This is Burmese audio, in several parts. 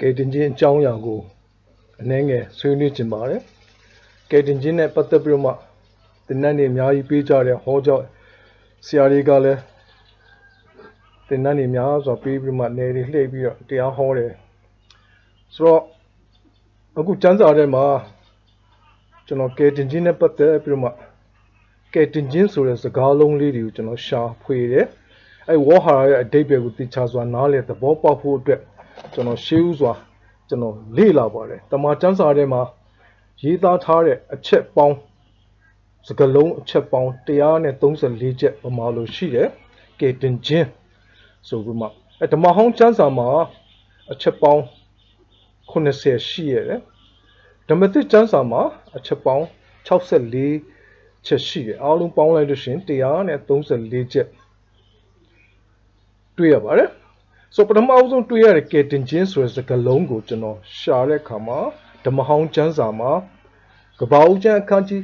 ကယ်တင်ခြင်းအကြောင်းအရာကိုအနည်းငယ်ဆွေးနွေးခြင်းပါတယ်ကယ်တင်ခြင်းနဲ့ပတ်သက်ပြီးတော့မှသင်တန်းတွေအများကြီးပေးကြတယ်ဟောကြဆရာတွေကလည်းသင်တန်းတွေများစွာပေးပြီးမှနေတွေလှည့်ပြီးတော့တရားဟောတယ်ဆိုတော့အခုကျမ်းစာထဲမှာကျွန်တော်ကယ်တင်ခြင်းနဲ့ပတ်သက်ပြီးတော့မှကယ်တင်ခြင်းဆိုတဲ့စကားလုံးလေးတွေကိုကျွန်တော်ရှာဖွေတယ်အဲဝေါ်ဟာရရဲ့အတိတ်ပဲကိုသိချစွာနားလည်သဘောပေါက်ဖို့အတွက် ကျွန်တော်ရှေးဥစွာကျွန်တော်လေ့လာပါတယ်တမန်ကျမ်းစာထဲမှာရေးသားထားတဲ့အချက်ပေါင်းစကလုံးအချက်ပေါင်း134ချက်ပမာလို့ရှိတယ်ကယ်တင်ခြင်းဆိုပြီးမှအဲဓမ္မဟောင်းကျမ်းစာမှာအချက်ပေါင်း80ရှိရတယ်ဓမ္မသစ်ကျမ်းစာမှာအချက်ပေါင်း64ချက်ရှိတယ်အားလုံးပေါင်းလိုက်လို့ရှိရင်134ချက်တွေ့ရပါတယ် ဆိုပထမအဆုံးတွေ့ရတဲ့ကယ်တင်ခြင်းဆိုတဲ့စကားလုံးကိုကျွန်တော်ရှာတဲ့အခါမှာဓမ္မဟောင်းကျမ်းစာမှာကပ္ပဦးကျမ်းအခန်းကြီး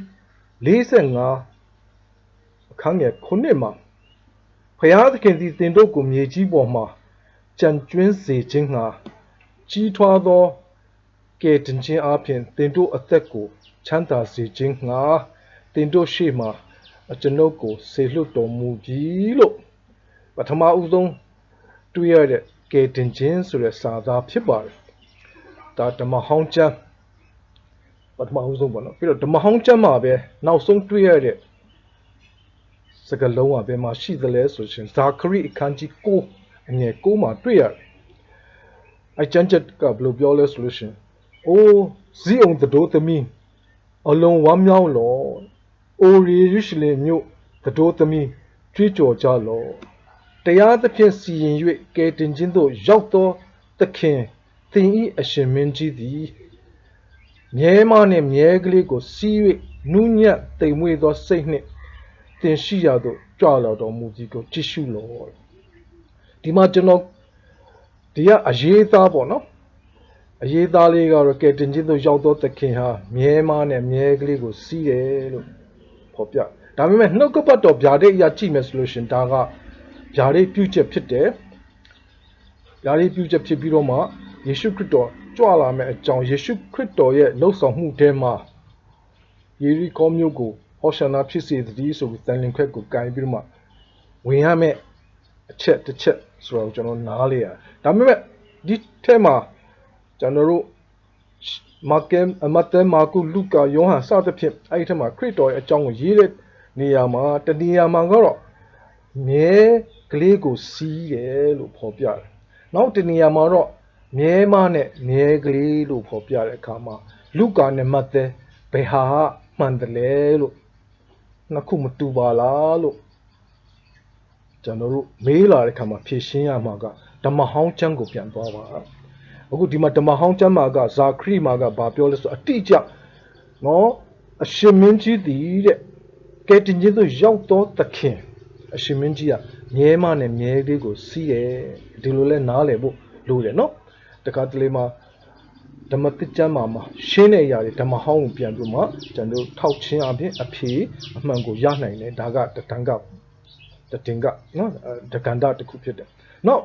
45အခန်းငယ်9မှာဖျားသခင်သည်တင်တို့ကိုမြေကြီးပေါ်မှာကြံကျွင်းစေခြင်းငှာကြီးထွားသောကယ်တင်ခြင်းအပြင်တင်တို့အသက်ကိုချမ်းသာစေခြင်းငှာတင်တို့ရှေ့မှာအကျွန်ုပ်ကိုဆေလွတ်တော်မူပြီလို့ပထမဦးဆုံး တွေ့ရတဲ့ကယ်တင်ခြင်းဆိုတဲ့စာသားဖြစ်ပါတယ်။ဒါဓမ္မဟောင်းကျမ်းပထမဦးဆုံးပေါ့နော်ပြီးတော့ဓမ္မဟောင်းကျမ်းမှာပဲနောက်ဆုံးတွေ့ရတဲ့စကားလုံးကဘယ်မှာရှိသလဲဆိုရှင်ဇာခရိအခန်းကြီး9အငယ်9မှာတွေ့ရတယ်။အကျမ်းချက်ကဘယ်လိုပြောလဲဆိုလို့ရှင်အိုးဇီးအောင်တို့သမီးအလုံးဝမ်းမြောက်လော။အိုရီရုရှလင်မြို့တို့သမီးကြွေးကြော်ကြလော့ တရားသဖြင့်စီရင်၍ကယ်တင်ခြင်းသို့ရောက်သောသခင်သင်ဤအရှင်မင်းကြီးသည်မြဲမနှင့်မြဲကလေးကိုစီး၍နူးညံ့တိမ်မွေ့သောစိတ်နှင့်သင်ရှိရသောကြွလာတော်မူသည်ကိုကြည့်ရှုလော့ဒီမှာကျွန်တော်ဒီကအရေးသားပေါ့နော်အရေးသားလေးကတော့ကယ်တင်ခြင်းသို့ရောက်သောသခင်ဟာမြဲမနဲ့မြဲကလေးကိုစီးတယ်လို့ဖော်ပြဒါပေမဲ့နှုတ်ကပတ်တော်ဗျာဒိတ်အရာကြည့်မယ်ဆိုလို့ရှင်ဒါက ဗျာဒိတ်ပြုချက်ဖြစ်တယ်ဗျာဒိတ်ပြုချက်ဖြစ်ပြီးတော့မှယေရှုခရစ်တော်ကြွလာမယ့်အကြောင်းယေရှုခရစ်တော်ရဲ့လှုပ်ဆောင်မှုထဲမှာယေရီခေါမြို့ကိုဟောရှနာဖြစ်စေတည်းဆိုပြီးတန်လင်ခွက်ကိုကင်ပြီးတော့မှဝင်ရမယ့်အချက်တစ်ချက်ဆိုတော့ကျွန်တော်နားလေရဒါပေမဲ့ဒီထဲမှာကျွန်တော်တို့မာကဲမတ်တဲမာကုလူကာယောဟန်စသဖြင့်အဲ့ဒီထဲမှာခရစ်တော်ရဲ့အကြောင်းကိုရေးတဲ့နေရာမှာတနေရာမှာကတော့မြဲ ကလေးကိုစီးတယ်လို့ဖော်ပြတယ်။နောက်တနေရာမှာတော့မြဲမနဲ့မြဲကလေးလို့ဖော်ပြတဲ့အခါမှာလူကာနဲ့မတ်သက်ဘယ်ဟာမှန်တယ်လဲလို့နှစ်ခုမတူပါလားလို့ကျွန်တော်တို့မေးလာတဲ့အခါမှာဖြေရှင်းရမှာကဓမ္မဟောင်းကျမ်းကိုပြန်သွားပါအခုဒီမှာဓမ္မဟောင်းကျမ်းမှာကဇာခရီမှာကဘာပြောလဲဆိုအတိအကျနော်အရှင်မင်းကြီးတည်တဲ့ကဲတင်ခြင်းသို့ရောက်သောသခင်အရှင်မင်းကြီးက မြဲမနဲ့မြဲလေးကိုစီးတယ်ဒီလိုလဲနားလည်ဖို့လိုတယ်နော်တခါတလေမှာဓမ္မတိကျမ်းမှာမှာရှင်းတဲ့အရာတွေဓမ္မဟောင်းကိုပြန်ပြီးမှကျွန်တော်ထောက်ချင်းအပြင်အဖြေအမှန်ကိုရနိုင်တယ်ဒါကတတန်ကတတင်ကနော်တကန်တာတစ်ခုဖြစ်တယ်နော်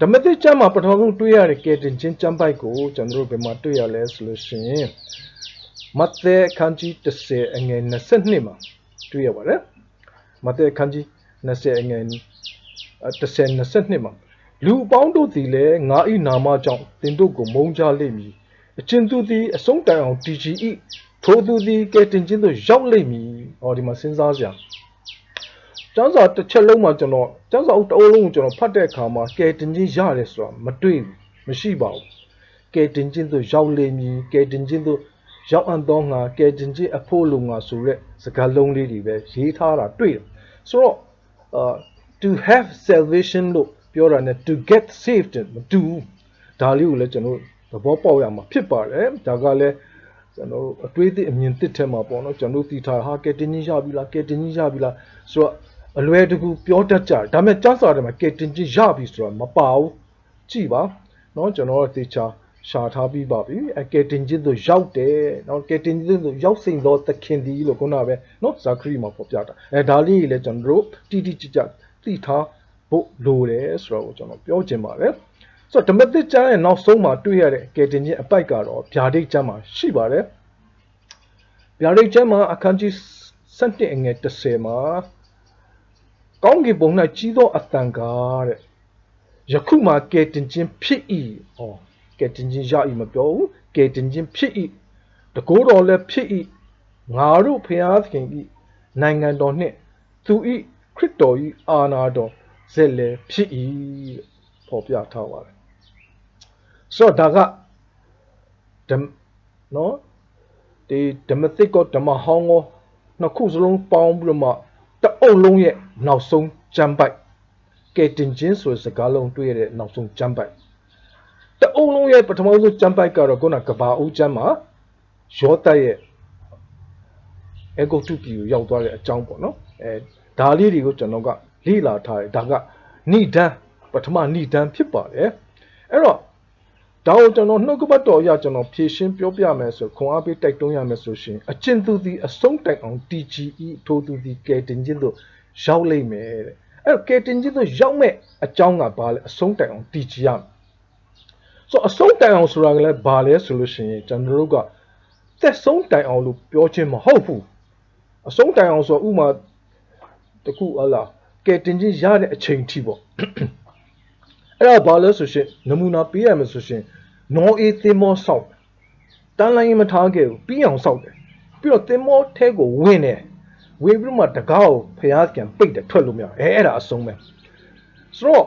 ဓမ္မတိကျမ်းမှာပထမဆုံးတွေ့ရတဲ့ကယ်တင်ခြင်းကျမ်းပိုက်ကိုကျွန်တော်တို့ဘယ်မှာတွေ့ရလဲဆိုလို့ရှိရင်မဿဲအခန်းကြီး30အငယ်22မှာတွေ့ရပါတယ်မဿဲအခန်းကြီး 20အငယ်30 22မှာလူအပေါင်းတို့သည်လည်းငါ၏နာမကြောင့်သင်တို့ကိုမုန်းကြလိမ့်မည်အချင်းသူသည်အဆုံးတိုင်အောင်တည်ကြည်၏ထိုသူသည်ကဲတင်ခြင်းသို့ရောက်လိမ့်မည်ဟောဒီမှာစဉ်းစားစရာကျောင်းစာတစ်ချက်လုံးမှာကျွန်တော်ကျောင်းစာအုပ်တစ်အုပ်လုံးကိုကျွန်တော်ဖတ်တဲ့အခါမှာကဲတင်ခြင်းရတယ်ဆိုတာမတွေ့ဘူးမရှိပါဘူးကဲတင်ခြင်းသို့ရောက်လိမ့်မည်ကဲတင်ခြင်းသို့ရောက်အံ့သောငါကဲတင်ခြင်းအဖို့လုံငါဆိုရက်စကားလုံးလေးတွေပဲရေးထားတာတွေ့တယ်ဆိုတော့ uh to have salvation လို့ပြောတာ ਨੇ to get saved မတူဒါလေးကိုလည်းကျွန်တော်သဘောပေါက်ရမှာဖြစ်ပါတယ်ဒါကလည်းကျွန်တော်အတွေးသစ်အမြင်သစ်ထဲမှာပေါ့နော်ကျွန်တော်သိထားဟာကဲတင်ကြီးရပြီလားကဲတင်ကြီးရပြီလားဆိုတော့အလွယ်တကူပြောတတ်ကြတယ်ဒါပေမဲ့ကျမ်းစာထဲမှာကဲတင်ကြီးရပြီဆိုတာမပါဘူးကြည့်ပါနော်ကျွန်တော်သေချာ ရှာထားပြီးပါပြီအကယ်တင်ခြင်းတို့ရောက်တယ်နော်ကယ်တင်ခြင်းတို့ရောက်စိန်သောသခင်ဒီလို့ခုနကပဲနော်ဇာခရီမှာပေါ်ပြတာအဲဒါလေးကြီးလည်းကျွန်တော်တို့တိတိကျကျသိထားဖို့လိုတယ်ဆိုတော့ကျွန်တော်ပြောချင်ပါတယ်ဆိုတော့ဓမ္မသစ်ကျမ်းရဲ့နောက်ဆုံးမှာတွေ့ရတဲ့ကယ်တင်ခြင်းအပိုက်ကတော့ဗျာဒိတ်ကျမ်းမှာရှိပါတယ်ဗျာဒိတ်ကျမ်းမှာအခန်းကြီး7အငယ်30မှာကောင်းကင်ဘုံ၌ကြီးသောအတန်ကားတဲ့ယခုမှကယ်တင်ခြင်းဖြစ်၏ဟော ကယ်တင်ခြင်းရ၏မပြောဘူးကယ်တင်ခြင်းဖြစ်၏တကိုးတော်လည်းဖြစ်၏ငါတို့ဖျားသခင်၏နိုင်ငံတော်နှင့်သူ၏ခရစ်တော်၏အာနာတော်ဇက်လည်းဖြစ်၏တဲ့ဖော်ပြထားပါတယ်ဆိုတော့ဒါကဓမ္မနော်ဒီဓမ္မသစ်ကောဓမ္မဟောင်းကောနှစ်ခုစလုံးပေါင်းပြီးတော့မှတအုပ်လုံးရဲ့နောက်ဆုံးကျမ်းပိုက်ကဲတင်ခြင်းဆိုတဲ့စကားလုံးတွေ့ရတဲ့နောက်ဆုံးကျမ်းပိုက် တအုပ်လုံးရဲ့ပထမဆုံးကျမ်းပိုက်ကတော့ခုနကဘာဦးကျမ်းမှာယောသတ်ရဲ့အဂုတ်တုပြည်ကိုရောက်သွားတဲ့အကြောင်းပေါ့နော်အဲဒါလေးတွေကိုကျွန်တော်ကလေ့လာထားတယ်ဒါကဏိဒန်းပထမဏိဒန်းဖြစ်ပါတယ်အဲ့တော့ဒါကိုကျွန်တော်နှုတ်ကပတ်တော်အရကျွန်တော်ဖြည့်ရှင်းပြောပြမယ်ဆိုခွန်အားပေးတိုက်တွန်းရမယ်ဆိုရှင်အကျဉ်သူသည်အဆုံးတိုင်အောင် TGE ထိုးသူသည်ကဲတင်ခြင်းတို့ရောက်လိမ့်မယ်တဲ့အဲ့တော့ကဲတင်ခြင်းတို့ရောက်မဲ့အကြောင်းကဘာလဲအဆုံးတိုင်အောင် TG ရမယ် ဆိုအဆုံးတိုင်အောင်ဆိုတာကလည်းဘာလဲဆိုလို့ရှိရင်ကျွန်တော်တို့ကသက်ဆုံးတိုင်အောင်လို့ပြောခြင်းမဟုတ်ဘူးအဆုံးတိုင်အောင်ဆိုဥမာတခုဟလာကဲတင်ခြင်းရတဲ့အချိန်ထိပေါ့အဲ့ဒါဘာလဲဆိုရှင်နမူနာပေးရမယ်ဆိုရှင်နော်အေးသင်မောဆောက်တန်းလိုင်းမထားခဲ့ဘူးပြီးအောင်ဆောက်တယ်ပြီးတော့သင်မောထဲကိုဝင်တယ်ဝင်ပြီးမှတကားကိုဖျားကန်ပိတ်တယ်ထွက်လို့မရအဲအဲ့ဒါအဆုံးပဲဆိုတော့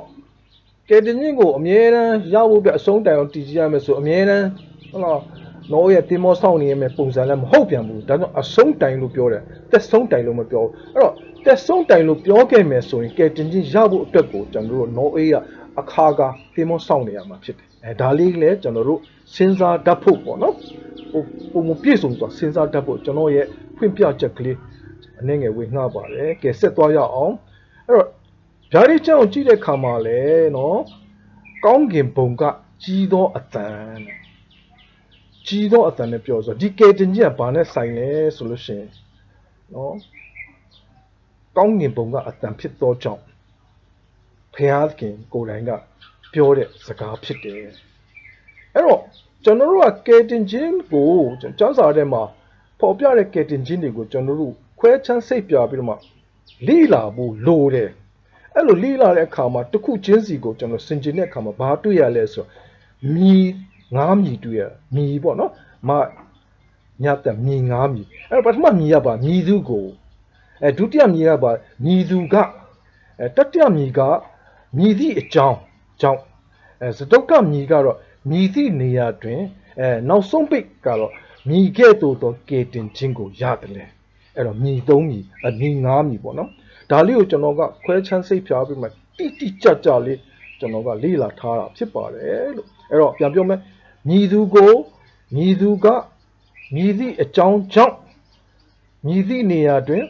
ကဲတင်ခြင်းကိုအမြဲတမ်းရဖို့ပြအဆုံးတိုင်အောင်တည်ကြည့်ရမယ်ဆိုအမြဲတမ်းဟုတ်လားနော်ရဲ့တင်မောဆောက်နေရမယ်ပုံစံလည်းမဟုတ်ပြန်ဘူးဒါကြောင့်အဆုံးတိုင်လို့ပြောတယ်တက်ဆုံးတိုင်လို့မပြောဘူးအဲ့တော့တက်ဆုံးတိုင်လို့ပြောခဲ့မယ်ဆိုရင်ကဲတင်ခြင်းရဖို့အတွက်ကိုကျွန်တော်တို့နော်အေးကအခါကတင်မောစောင့်နေရမှာဖြစ်တယ်အဲဒါလေးလည်းကျွန်တော်တို့စဉ်းစားတတ်ဖို့ပေါ့နော်ဟိုပုံမပြည့်စုံစွာစဉ်းစားတတ်ဖို့ကျွန်တော်ရဲ့ဖွင့်ပြချက်ကလေးအနည်းငယ်ဝေငှပါတယ်ကဲဆက်သွားရအောင်အဲ့တော့ ဗျာဒိတ်ချောင်းကြည့်တဲ့ခါမှာလဲနော်ကောင်းကင်ဘုံကကြီးသောအတန်ကြီးသောအတန်နဲ့ပြောဆိုဒီကေတင်ကြီးကဘာနဲ့ဆိုင်လဲဆိုလို့ရှိရင်နော်ကောင်းကင်ဘုံကအတန်ဖြစ်သောကြောင့်ဖျားခင်ကိုယ်တိုင်ကပြောတဲ့စကားဖြစ်တယ်အဲ့တော့ကျွန်တော်တို့ကကယ်တင်ခြင်းကိုကျမ်းစာထဲမှာပေါ်ပြတဲ့ကယ်တင်ခြင်းတွေကိုကျွန်တော်တို့ခွဲချမ်းစိတ်ပြပြီးတော့မှလိလာဖို့လိုတယ် အဲ့လိုလိလာတဲ့အခါမှာတစ်ခုချင်းစီကိုကျွန်တော်စင်ကျင်တဲ့အခါမှာဘာတွေ့ရလဲဆိုတော့မြည်ငားမြည်တွေ့ရမြည်ပေါ့နော်မညတ်တဲ့မြည်ငားမြည်အဲ့တော့ပထမမြည်ရပါမြည်သူကိုအဲဒုတိယမြည်ရပါမြည်သူကအဲတတိယမြည်ကမြည်သည့်အကြောင်းကြောင့်အဲစတုတ်ကမြည်ကတော့မြည်သည့်နေရာတွင်အဲနောက်ဆုံးပိတ်ကတော့မြည်ခဲ့သို့သောကေတင်ခြင်းကိုရတယ်လေအဲ့တော့မြည်သုံးမြည်အနည်းငါးမြည်ပေါ့နော် ဒါလေးကိုကျွန်တော်ကခွဲချမ်းစိတ်ဖြားပြီးမှတိတိကျကျလေးကျွန်တော်ကလေ့လာထားတာဖြစ်ပါတယ်လို့အဲ့တော့ပြန်ပြောမယ်မြည်သူကိုမြည်သူကမြည်သည့်အကြောင်းကြောင့်မြည်သည့်နေရာတွင်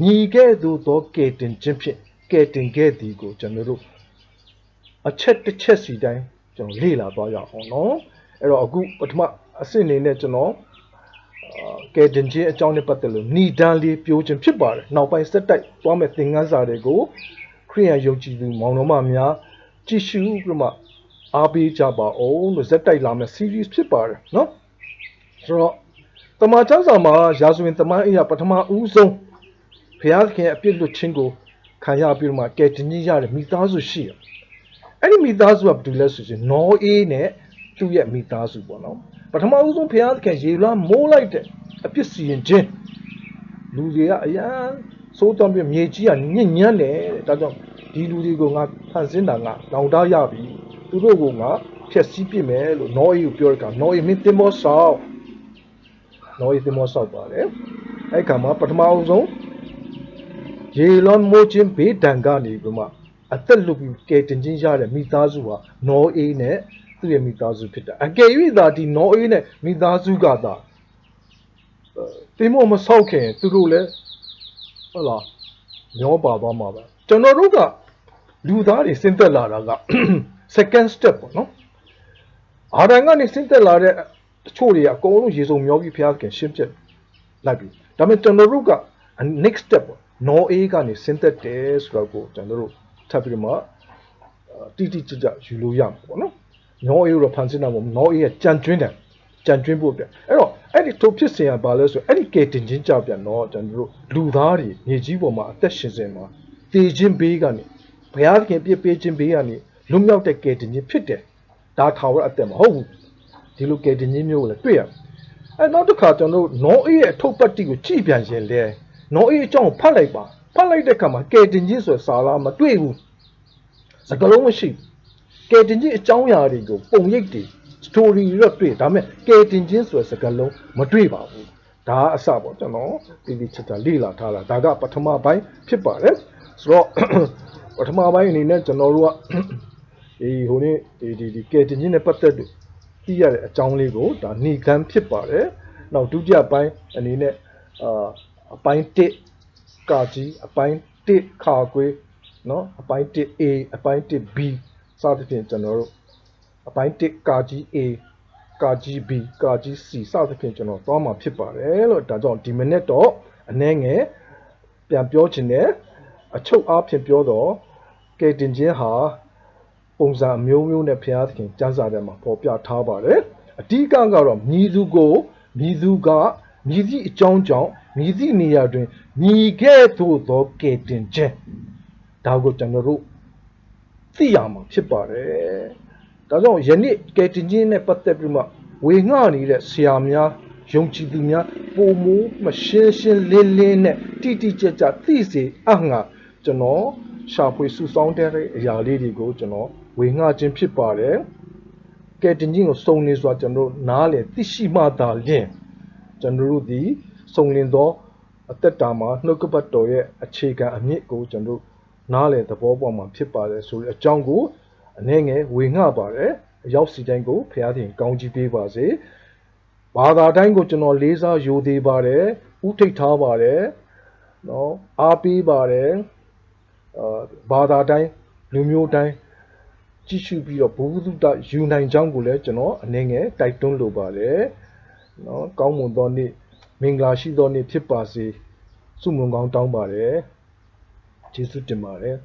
မြည်ခဲ့သို့သောကေတင်ခြင်းဖြင့်ကဲတင်ခဲ့သည်ကိုကျွန်တော်တို့အချက်တစ်ချက်စီတိုင်းကျွန်တော်လေ့လာသွားရအောင်နော်အဲ့တော့အခုပထမအဆင့်အနေနဲ့ကျွန်တော် အာကဲတင်ခြင်းအကြောင်းနဲ့ပတ်သက်လို့ဏိဒန်းလေးပြောခြင်းဖြစ်ပါတယ်နောက်ပိုင်းစက်တိုက်သွားမဲ့သင်ခန်းစာတွေကိုခရိယန်ယုံကြည်သူမောင်နှမများကြည့်ရှုပြီးမှအားပေးကြပါအောင်လို့ဇက်တိုက်လာမဲ့ series ဖြစ်ပါတယ်နော်ဆိုတော့တမန်ကျမ်းစာမှာရာဇဝင်တမန်အရာပထမဦးဆုံးဘုရားသခင်အပြစ်လွတ်ခြင်းကိုခံရပြီးတော့မှကဲတင်ကြီးရတဲ့မိသားစုရှိရအဲ့ဒီမိသားစုကဘာလို့လဲဆိုရင်နော်အေးနဲ့သူ့ရဲ့မိသားစုပေါ့နော်ပထမဦးဆုံးဘုရားသခင်ရေလွှမ်းမိုးလိုက်တဲ့ အပြစ်စီရင်ခြင်းလူတွေကအရန်စိုးတော်ပြမြေကြီးကညဉ့်ညမ်းတယ်တဲ့ဒါကြောင့်ဒီလူတွေကိုငါဖန်ဆင်းတာငါလောင်တရပြီသူတို့ကငါဖျက်ဆီးပစ်မယ်လို့နော်အေးကိုပြောတဲ့အခါနော်အေးမင်းတင်မောဆောက်နော်အေးတင်မောဆောက်ပါတယ်အဲ့ခါမှာပထမဦးဆုံးရေလွန်မိုးခြင်းဘေးဒဏ်ကနေပြီးမှအသက်လွတ်ပြီးကယ်တင်ခြင်းရတဲ့မိသားစုဟာနော်အေးနဲ့သူ့ရဲ့မိသားစုဖြစ်တာအကယ်၍သာဒီနော်အေးနဲ့မိသားစုကသာ တင်မောမဆောက်ခင်သူတို့လည်းဟုတ်လားမျောပါသွားမှာပဲကျွန်တော်တို့ကလူသားတွေစဉ်သက်လာတာက second step ပေါ့နော်အာရန်ကနေစဉ်သက်လာတဲ့တချို့တွေကအကုန်လုံးရေစုံမျောပြီးဖျားခင်ရှင်းပြလိုက်ပြီဒါပေမဲ့ကျွန်တော်တို့က next step ပေါ့နော်အေးကနေစဉ်သက်တယ်ဆိုတော့ကိုကျွန်တော်တို့ထပ်ပြီးတော့မှတိတိကျကျယူလို့ရမှာပေါ့နော်ညောအေးကိုတော့ဖန်ဆင်းတာမဟုတ်ဘူးညောအေးကကြံကျွင်းတယ်ကြံကျွင်းဖို့အတွက်အဲ့တော့ အဲ့ဒီထိုဖြစ်စဉ်ကဘာလဲဆိုအဲ့ဒီကေတင်ချင်းကြပြန်တော့ကျွန်တော်တို့လူသားတွေမြေကြီးပေါ်မှာအသက်ရှင်စင်မှာတည်ခြင်းဘေးကနေဘုရားသခင်ပြစ်ပေးခြင်းဘေးကနေလွတ်မြောက်တဲ့ကေတင်ချင်းဖြစ်တယ်ဒါထာဝရအသက်မဟုတ်ဘူးဒီလိုကေတင်ချင်းမျိုးကိုလည်းတွေ့ရအဲ့နောက်တစ်ခါကျွန်တော်တို့နောအေးရဲ့အထုပ်ပတ်တိကိုကြည့်ပြန်ရင်လေနောအေးအကြောင်းကိုဖတ်လိုက်ပါဖတ်လိုက်တဲ့အခါမှာကေတင်ချင်းဆိုတဲ့စာလားမတွေ့ဘူးစကလုံးမရှိဘူးကယ်တင်ခြင်းအကြောင်းအရာတွေကိုပုံရိပ်တွေ story တွေတော့တွေ့ဒါပေမဲ့ကယ်တင်ခြင်းဆိုတဲ့စကားလုံးမတွေ့ပါဘူးဒါကအစပေါ့ကျွန်တော်တိတိကျကျလေ့လာထားတာဒါကပထမပိုင်းဖြစ်ပါတယ်ဆိုတော့ ပထမပိုင်းအနေနဲ့ကျွန်တော်တို့က ဒီဟိုနေ့ဒီဒီဒီကယ်တင်ခြင်းနဲ့ပတ်သက်လို့သိရတဲ့အကြောင်းလေးကိုဒါဏိကံဖြစ်ပါတယ်နောက်ဒုတိယပိုင်းအနေနဲ့အာအပိုင်း1ကာကြီးအပိုင်း1ခါခွေးเนาะအပိုင်း 1A အပိုင်း 1B စသဖြင့်ကျွန်တော်တို့ အပိုင်း1ကာကြီး A ကာကြီး B ကာကြီး C စသဖြင့်ကျွန်တော်သွားမှာဖြစ်ပါတယ်လို့ဒါကြောင့်ဒီမိနစ်တော့အနည်းငယ်ပြန်ပြောချင်တယ်အချုပ်အားဖြင့်ပြောတော့ကယ်တင်ခြင်းဟာပုံစံအမျိုးမျိုးနဲ့ဘုရားသခင်ကျမ်းစာထဲမှာပေါ်ပြထားပါတယ်အဓိကကတော့မြည်သူကိုမြည်သူကမြည်သည့်အကြောင်းကြောင့်မြည်သည့်နေရာတွင်မြည်ခဲ့သို့သောကယ်တင်ခြင်းဒါကိုကျွန်တော်တို့သိရမှာဖြစ်ပါတယ်။ ဒါကြောင့်ယနေ့ကယ်တင်ခြင်းနဲ့ပတ်သက်ပြီးမှဝေငှနေတဲ့ဆရာများယုံကြည်သူများပုံမူမရှင်းရှင်းလင်းလင်းနဲ့တိတိကျကျသိစေအငှာကျွန်တော်ရှာဖွေစုဆောင်းတဲ့အရာလေးတွေကိုကျွန်တော်ဝေငှခြင်းဖြစ်ပါတယ်။ကယ်တင်ခြင်းကိုစုံလင်စွာကျွန်တော်တို့နားလည်သိရှိမှသာလျှင်ကျွန်တော်တို့ဒီစုံလင်သောအသက်တာမှာနှုတ်ကပတ်တော်ရဲ့အခြေခံအမြစ်ကိုကျွန်တော်တို့နားလေသဘောပေါက်မှာဖြစ်ပါတယ်ဆိုတဲ့အကြောင်းကို အနည်းငယ်ဝေငှပါတယ်အရောက်စီတိုင်းကိုဖျားတင်ကောင်းကြီးပေးပါစေဘာသာတိုင်းကိုကျွန်တော်လေးစားယူသေးပါတယ်ဥထိတ်ထားပါတယ်နော်အားပေးပါတယ်အာဘာသာတိုင်းလူမျိုးတိုင်းကြည့်ရှုပြီးတော့ဘုဟုတ္တယူနိုင်ကြောင်းကိုလည်းကျွန်တော်အနည်းငယ်တိုက်တွန်းလိုပါတယ်နော်ကောင်းမွန်သောနေ့မင်္ဂလာရှိသောနေ့ဖြစ်ပါစေဆုမွန်ကောင်းတောင်းပါတယ်ကျေးဇူးတင်ပါတယ်